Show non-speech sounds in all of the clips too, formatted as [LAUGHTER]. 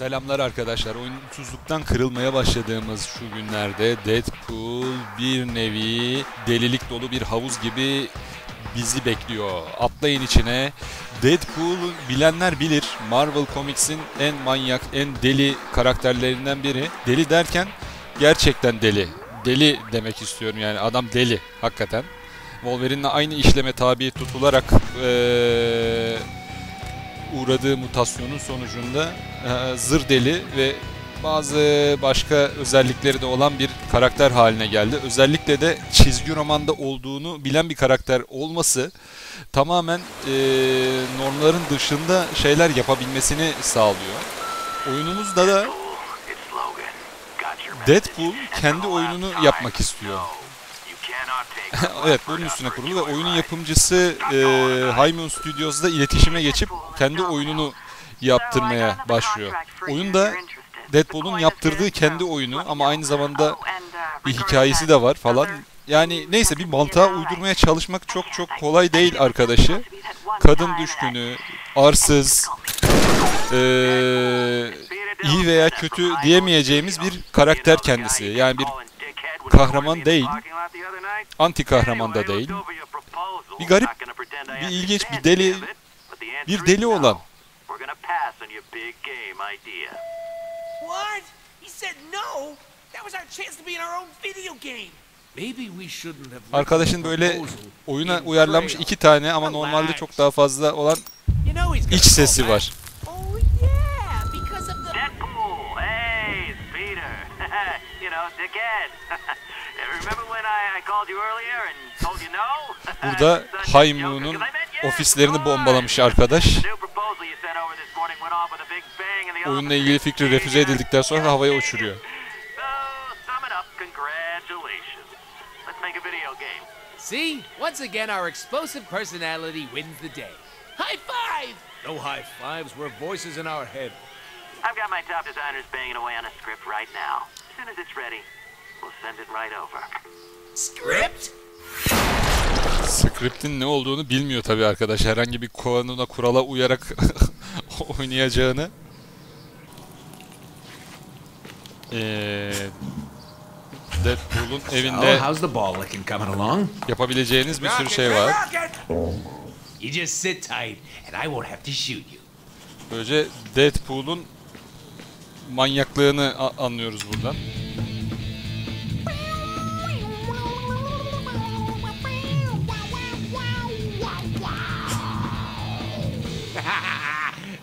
Selamlar arkadaşlar. Oyunsuzluktan kırılmaya başladığımız şu günlerde Deadpool bir nevi delilik dolu bir havuz gibi bizi bekliyor. Atlayın içine. Deadpool bilenler bilir. Marvel Comics'in en manyak, en deli karakterlerinden biri. Deli derken gerçekten deli. Deli demek istiyorum yani. Adam deli hakikaten. Wolverine'le aynı işleme tabi tutularak ee, uğradığı mutasyonun sonucunda e, zır deli ve bazı başka özellikleri de olan bir karakter haline geldi. Özellikle de çizgi romanda olduğunu bilen bir karakter olması tamamen e, normların dışında şeyler yapabilmesini sağlıyor. Oyunumuzda da Deadpool kendi oyununu yapmak istiyor. [LAUGHS] evet bunun üstüne kurulu ve oyunun yapımcısı e, Hymen Studios'da iletişime geçip kendi oyununu yaptırmaya başlıyor. Oyunda Deadpool'un yaptırdığı kendi oyunu ama aynı zamanda bir hikayesi de var falan. Yani neyse bir mantığa uydurmaya çalışmak çok çok kolay değil arkadaşı. Kadın düşkünü, arsız, ee, iyi veya kötü diyemeyeceğimiz bir karakter kendisi. Yani bir kahraman değil, anti kahraman da değil. Bir garip, bir ilginç, bir deli, bir deli olan. What? He said no. That was our chance to be in our own video game. Arkadaşın böyle oyuna uyarlanmış iki tane ama normalde çok daha fazla olan iç sesi var. You know, dickhead. [LAUGHS] Remember when I, I called you earlier and told you no? [LAUGHS] Burada Haymun'un ofislerini of bombalamış arkadaş. The new proposal you sent over this morning went off with a big bang in the Oyunla ilgili fikri refüze edildikten sonra havaya uçuruyor. See, once again our explosive personality wins the day. High five! No high fives. We're voices in our head. I've got my top designers banging away on a script right now. As soon as it's ready, we'll send it right over. Script? Script'in ne olduğunu bilmiyor tabii arkadaş. Herhangi bir kanuna kurala uyarak [LAUGHS] oynayacağını. Ee, Deadpool'un Oh, evinde how's the ball licking coming along? yapabileceğiniz bir sürü şey var. You just sit tight, and I won't have to shoot you. Böylece Deadpool'un manyaklığını anlıyoruz buradan.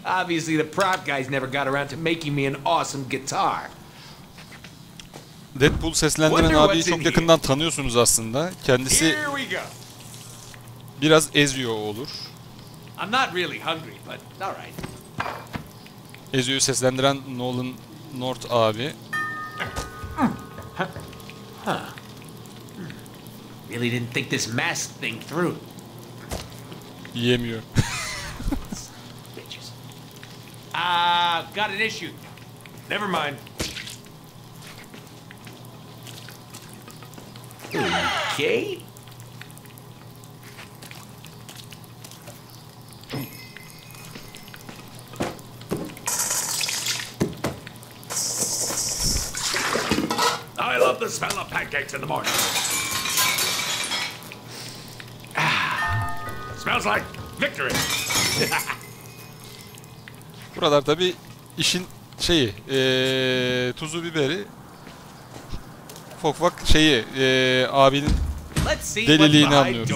[LAUGHS] Obviously, the prop guys never got around to making me an awesome guitar. Deadpool seslendiren abiyi çok yakından tanıyorsunuz aslında. Kendisi biraz eziyor olur. I'm not really hungry, but all right. Ezio'yu seslendiren Nolan North abi. Really didn't think this mask thing through. Yiyemiyor. [LAUGHS] Bitches. Ah, got an issue. Never mind. Okay. I love the smell of pancakes in the morning. Ah, smells like victory. [LAUGHS] Buralar tabi işin şeyi eee tuzu biberi ufak şeyi eee abinin Deliliğini anlıyoruz.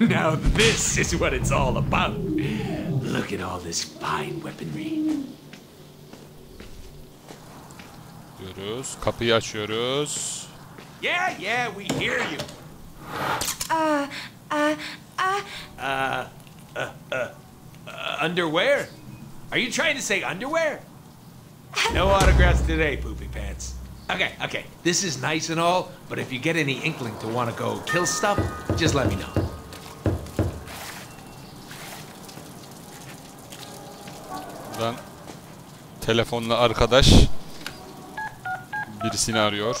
Now this is what it's all about. Look at all this fine weaponry. diyoruz. Kapıyı açıyoruz. Yeah, yeah, we hear you. Uh, uh, uh, Uh, uh, underwear? Are you trying to say underwear? [LAUGHS] No autographs today, poopy pants. Okay, okay, this is nice and all, but if you get any inkling to want to go kill stuff, just let me know. Telefonla arkadaş birisini arıyor.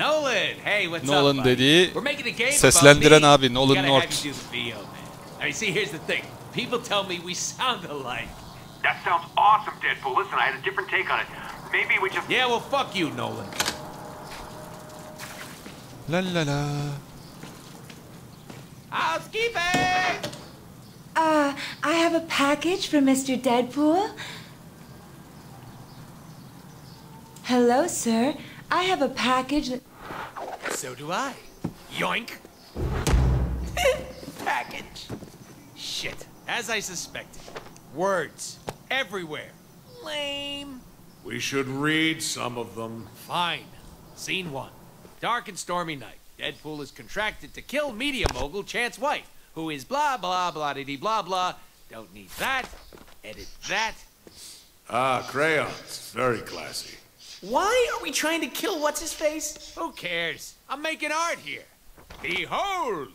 Nolan, hey, what's Nolan up, dediği We're making a game seslendiren abi, Nolan We gotta North. have you do the VO, man. I see, here's the thing. People tell me we sound alike. That sounds awesome, Deadpool. Listen, I had a different take on it. Maybe we just. Yeah, well, fuck you, Nolan. La la la. Housekeeping! Uh, I have a package for Mr. Deadpool. Hello, sir. I have a package that. So do I. Yoink. [LAUGHS] Package. Shit. As I suspected. Words. Everywhere. Lame. We should read some of them. Fine. Scene one. Dark and stormy night. Deadpool is contracted to kill media mogul Chance White, who is blah blah blah dee blah blah. Don't need that. Edit that. Ah, crayons. Very classy. Why are we trying to kill what's his face? Who cares? I'm making art here. Behold!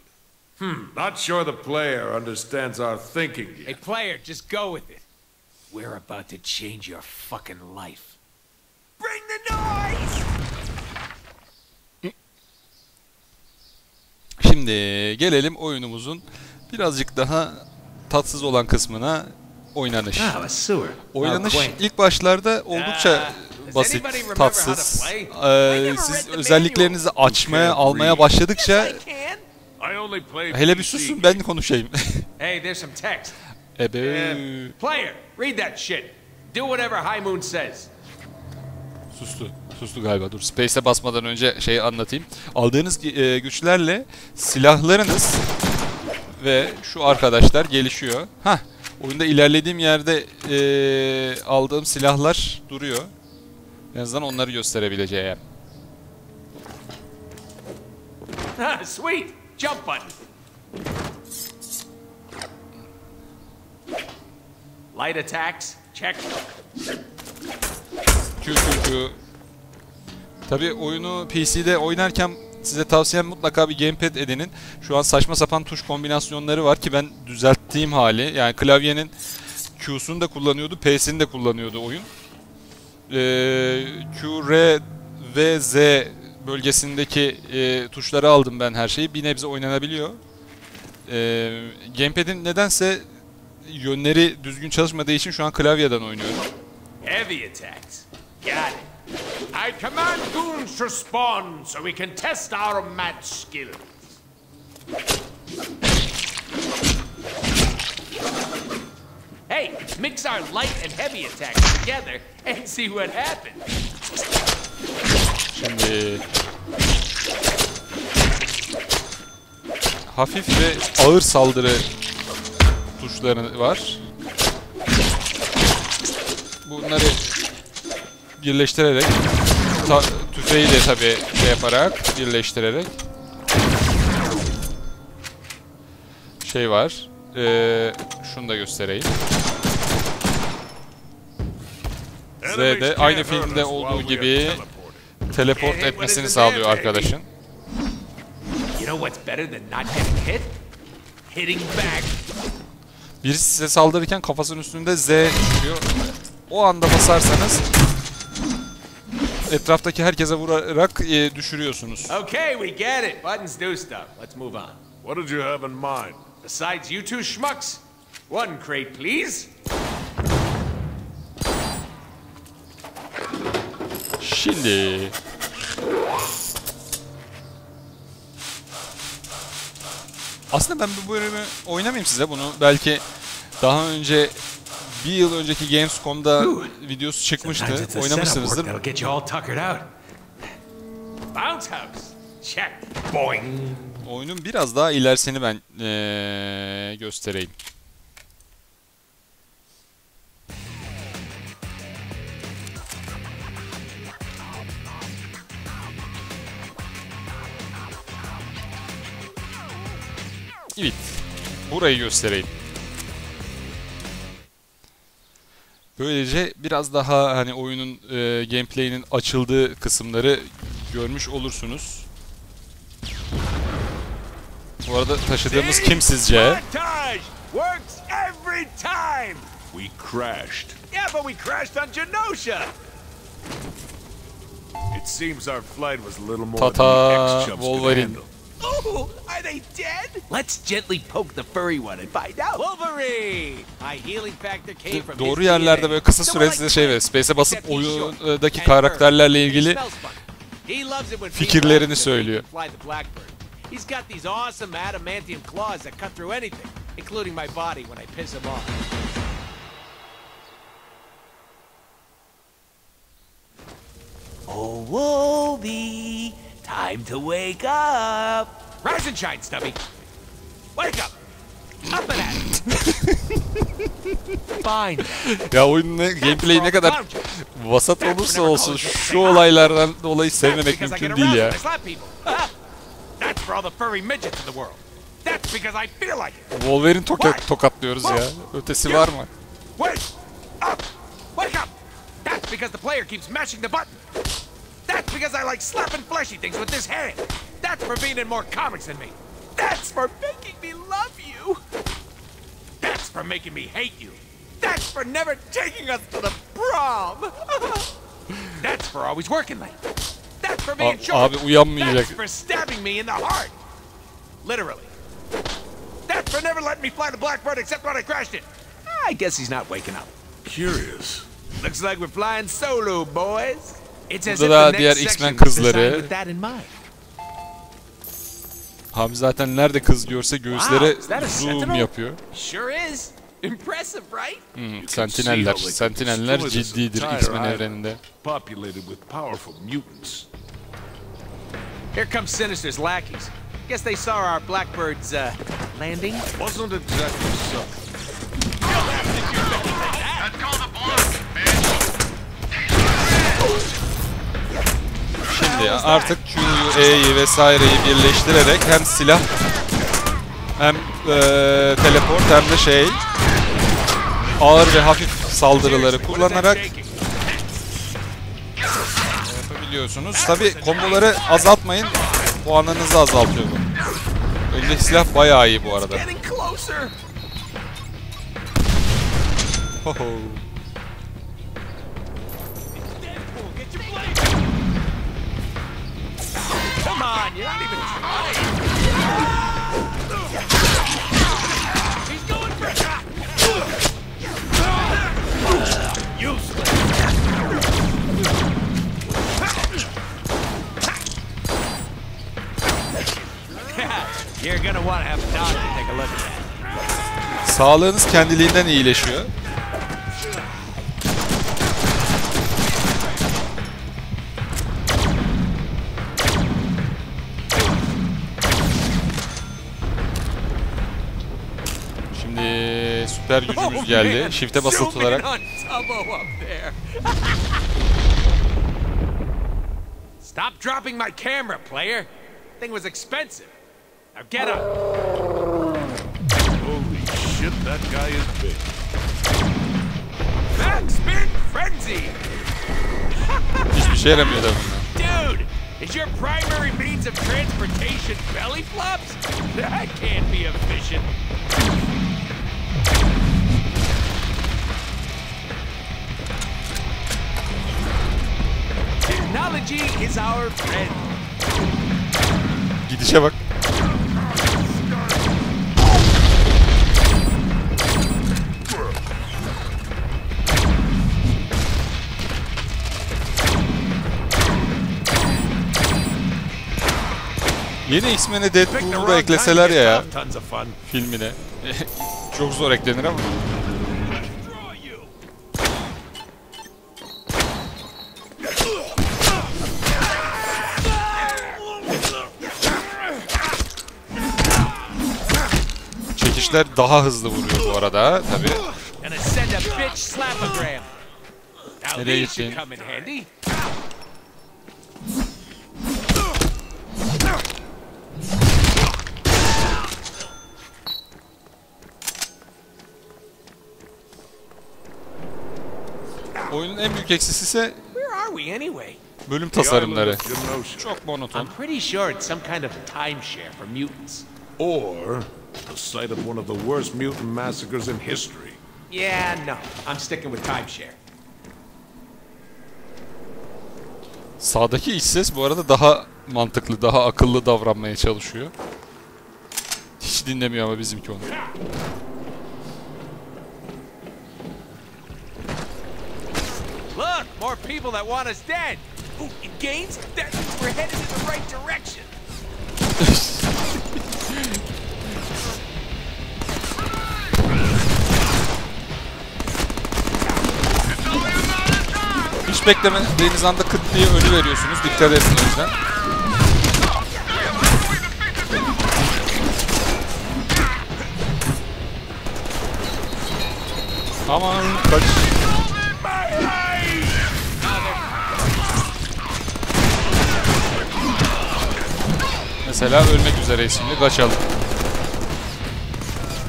Hmm, not sure the player understands our thinking yet. Hey, player, just go with it. We're about to change your fucking life. Bring the noise! Şimdi gelelim oyunumuzun birazcık daha tatsız olan kısmına oynanış. Ah. Oynanış Oh, ilk başlarda oldukça Ah, does basit, tatsız. Ee, siz özelliklerinizi açmaya, almaya başladıkça hele bir susun ben konuşayım. [LAUGHS] Ebe. Uh, player, read that shit. Do whatever High Moon says. Sustu. Sustu galiba. Dur Space'e basmadan önce şeyi anlatayım. Aldığınız e, güçlerle silahlarınız ve şu arkadaşlar gelişiyor. Hah. Oyunda ilerlediğim yerde e, aldığım silahlar duruyor. En azından onları gösterebileceğim. Sweet. Jump button. Light attacks. Check. Q Q Q. Tabi oyunu PC'de oynarken size tavsiyem mutlaka bir gamepad edinin. Şu an saçma sapan tuş kombinasyonları var ki ben düzelttiğim hali. Yani klavyenin Q'sunu da kullanıyordu, P'sini de kullanıyordu oyun. Ee, Q, R ve Z bölgesindeki e, tuşları aldım ben her şeyi. Bir nebze oynanabiliyor. Ee, gamepad'in nedense yönleri düzgün çalışmadığı için şu an klavyeden oynuyorum. Heavy attacks. Got it. I command goons to spawn so we can test our match skills. Hey, mix our light and heavy attacks together and see what happens. Şimdi hafif ve ağır saldırı tuşları var. Bunları birleştirerek tüfeği de tabi şey yaparak birleştirerek şey var. Ee, şunu da göstereyim. Z'de aynı filmde olduğu gibi teleport etmesini sağlıyor arkadaşın. You know what's better than not getting hit? Hitting back. Birisi size saldırırken kafasının üstünde Z çıkıyor. O anda basarsanız etraftaki herkese vurarak e, düşürüyorsunuz. Okay, we get it. Buttons do stuff. Let's move on. What did you have in mind? Besides you two schmucks, one crate, please. Şimdi Aslında ben bu bölümü oynamayayım size bunu. Belki daha önce bir yıl önceki Gamescom'da videosu çıkmıştı. Oynamışsınızdır. Oyunun biraz daha ilerisini ben eee, göstereyim. Evet. Burayı göstereyim. Böylece biraz daha hani oyunun eee gameplay'inin açıldığı kısımları görmüş olursunuz. Bu arada taşıdığımız kim sizce? Montage works every time. We crashed. Yeah, but we crashed on Genosha. It seems our flight was a little more Tata, than the X-Chubs could handle. Oh, are they dead? Let's gently poke the furry one and find out. Wolverine! My healing factor came from Doğru yerlerde böyle kısa size like şey verir. Space'e basıp oyundaki karakterlerle ilgili He smells funny. He loves it when fikirlerini söylüyor. He's got these awesome adamantium claws that cut through anything, including my body when I piss him off. Oh, Wolby, time to wake up. Rise and shine, Stubby. Wake up. Up and at. Fine. Ya oyunun ne, gameplay'i ne kadar vasat olursa olsun şu olaylardan dolayı sevmemek mümkün değil ya. when I slap people. [LAUGHS] That's for all the furry midgets in the world. That's because I feel like it. Wolverine tokat, tokatlıyoruz ya. Ötesi var mı? Wake up! Wake up! That's because the player keeps mashing the button. That's because I like slapping fleshy things with this hand. That's for being in more comics than me. That's for making me love you. That's for making me hate you. That's for never taking us to the prom. [LAUGHS] That's for always working late. That's for being A- short. abi. That's for stabbing me in the heart. Literally. That's for never letting me fly the Blackbird except when I crashed it. I guess he's not waking up. Curious. Looks like we're flying solo, boys. It's as if Burada da the diğer next X-Men kızları. designed with that in mind. Abi zaten nerede kız görse göğüslere zoom yapıyor. Hmm, Sentineller. Sentineller ciddidir X-Men evreninde. Here comes Sinister's lackeys. Guess they saw our Blackbird's uh, landing. Wasn't exactly so. Şimdi artık Q'yu, E'yi vesaireyi birleştirerek hem silah hem eee, teleport hem de şey ağır ve hafif saldırıları kullanarak yapabiliyorsunuz. Tabi komboları azaltmayın. Puanlarınızı azaltıyor bu. Öndeki silah bayağı iyi bu arada. Hoho. On, you're not even trying. He's going for it. Useless. You're gonna want to have a doctor take a look at that. Sağlığınız kendiliğinden iyileşiyor. Süper [LAUGHS] gücümüz geldi. Shift'e basılı tutarak. [LAUGHS] Stop dropping my camera, player. Thing was expensive. Now get up. Holy shit, that guy is big. Backspin frenzy. [LAUGHS] Hiçbir şey yaramıyor. Dude, is your primary means of transportation belly flops? That can't be efficient. Technology is our friend. Gidişe bak. Yeni X-Men'e Deadpool'u da ekleseler ya ya filmine. [LAUGHS] Çok zor eklenir ama. Çekişler daha hızlı vuruyor bu arada tabi. Nereye gittin? Oyunun en büyük eksisi ise bölüm tasarımları. Çok monoton. I'm pretty sure it's some kind of timeshare for mutants. Or the site of one of the worst mutant massacres in history. Yeah, no. I'm sticking with timeshare. Sağdaki iç ses bu arada daha mantıklı, daha akıllı davranmaya çalışıyor. Hiç dinlemiyor ama bizimki onu. Look, more people that want us dead. Ooh, in gains? That means we're headed in the right direction. [LAUGHS] Hiç beklemediğiniz anda kıt diye ölü veriyorsunuz. Dikkat edin o yüzden. Aman kaç. Mesela ölmek üzere şimdi kaçalım.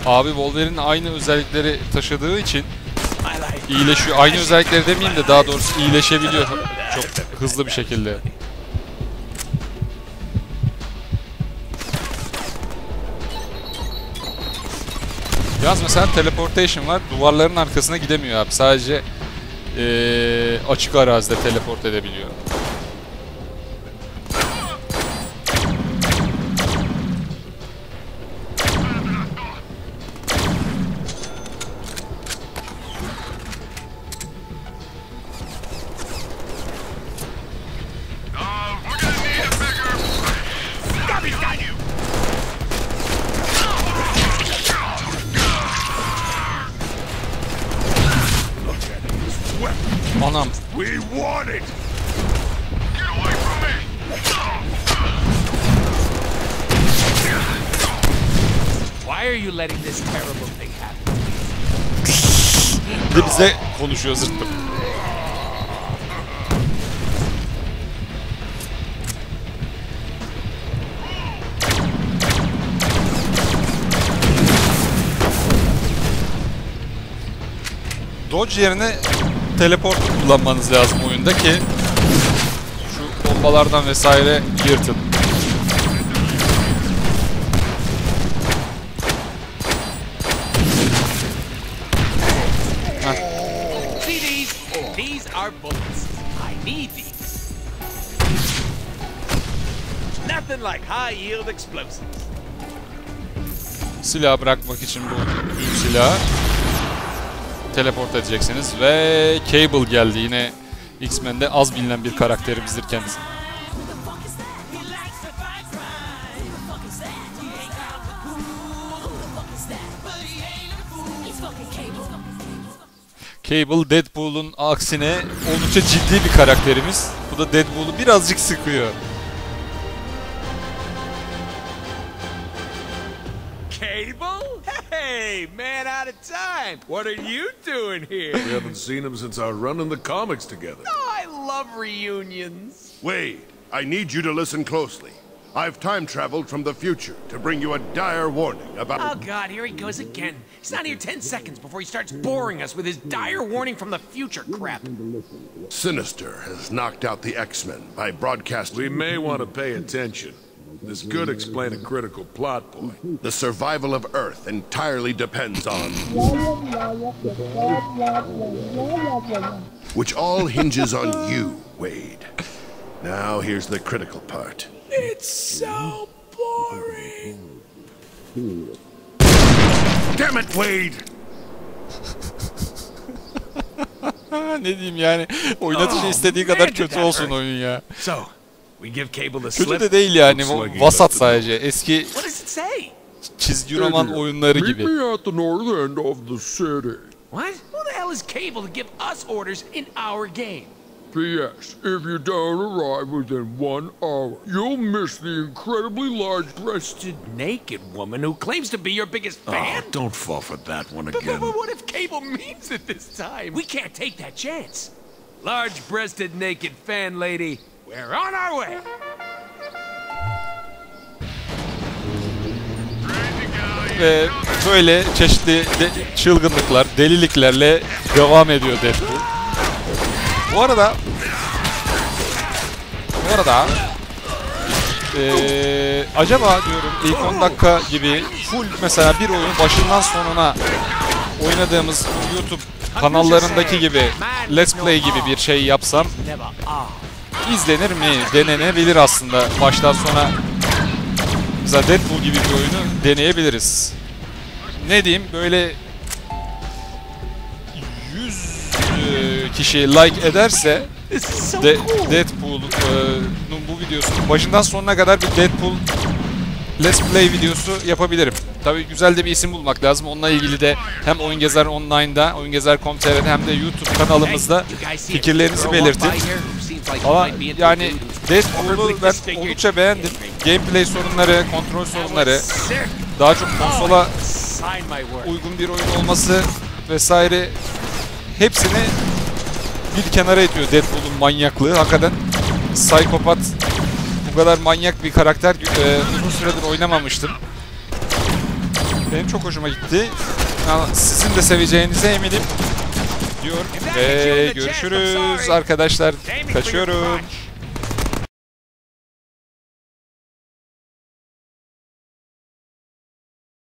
Abi Wolverine aynı özellikleri taşıdığı için iyileşiyor. Aynı özellikleri demeyeyim de daha doğrusu iyileşebiliyor çok hızlı bir şekilde. Yalnız mesela teleportation var. Duvarların arkasına gidemiyor abi. Sadece eee, açık arazide teleport edebiliyor. We want it! Get away from me! Why are you letting this terrible thing happen? Bir de bize konuşuyor zırttım. Dodge yerine teleport kullanmanız lazım oyunda ki şu bombalardan vesaire yırtın. See these? These are bullets. I need these. Nothing like high yield explosives. Silah bırakmak için bu silahı teleport edeceksiniz ve Cable geldi yine X-Men'de az bilinen bir karakterimizdir kendisi. Cable Deadpool'un aksine oldukça ciddi bir karakterimiz. Bu da Deadpool'u birazcık sıkıyor. Hey, man out of time. What are you doing here? We haven't seen him since our run in the comics together. Oh, I love reunions. Wade, I need you to listen closely. I've time traveled from the future to bring you a dire warning about. Oh, God, here he goes again. He's not here 10 seconds before he starts boring us with his dire warning from the future crap. Sinister has knocked out the X Men by broadcasting We may want to pay attention. This could explain a critical plot point. the survival of Earth entirely depends on. Which all hinges on you, Wade. Now, here's the critical part. It's so boring. Damn it, Wade! Ha, ne diyeyim yani oynatıcı istediği kadar kötü olsun oyun ya. So, we give Cable the Kötü slip. de değil yani Looks like he vasat it sadece eski What does it say? çizgi roman oyunları gibi. the north end of the city. What? Who the hell is Cable to give us orders in our game? P.S. If you don't arrive within one hour, you'll miss the incredibly large breasted. Naked woman who claims to be your biggest oh, fan? don't fall for that one But, but, but what if Cable means it this time? We can't take that chance. Large-breasted naked fan lady, we're on our way. Ve böyle çeşitli de- çılgınlıklar, deliliklerle devam ediyor Deadpool. Bu arada bu arada eee, acaba diyorum ilk 10 dakika gibi full mesela bir oyunu başından sonuna oynadığımız YouTube kanallarındaki gibi Let's Play gibi bir şey yapsam. İzlenir mi? Denenebilir aslında. Baştan sona mesela Deadpool gibi bir oyunu deneyebiliriz. Ne diyeyim böyle 100 e, kişi like ederse de Deadpool'un bu videosunun başından sonuna kadar bir Deadpool Let's Play videosu yapabilirim. Tabii güzel de bir isim bulmak lazım. Onunla ilgili de hem Oyun Gezer Online'da, Oyungezer.com.tr'de hem de YouTube kanalımızda fikirlerinizi belirtin. Ama yani Deadpool'u ben oldukça beğendim. Gameplay sorunları, kontrol sorunları, daha çok konsola uygun bir oyun olması vesaire hepsini bir kenara itiyor Deadpool'un manyaklığı. Hakikaten psikopat bu kadar manyak bir karakter e, uzun süredir oynamamıştım. Benim çok hoşuma gitti. Yani Sizin de seveceğinize eminim diyor ve görüşürüz arkadaşlar. Kaçıyorum.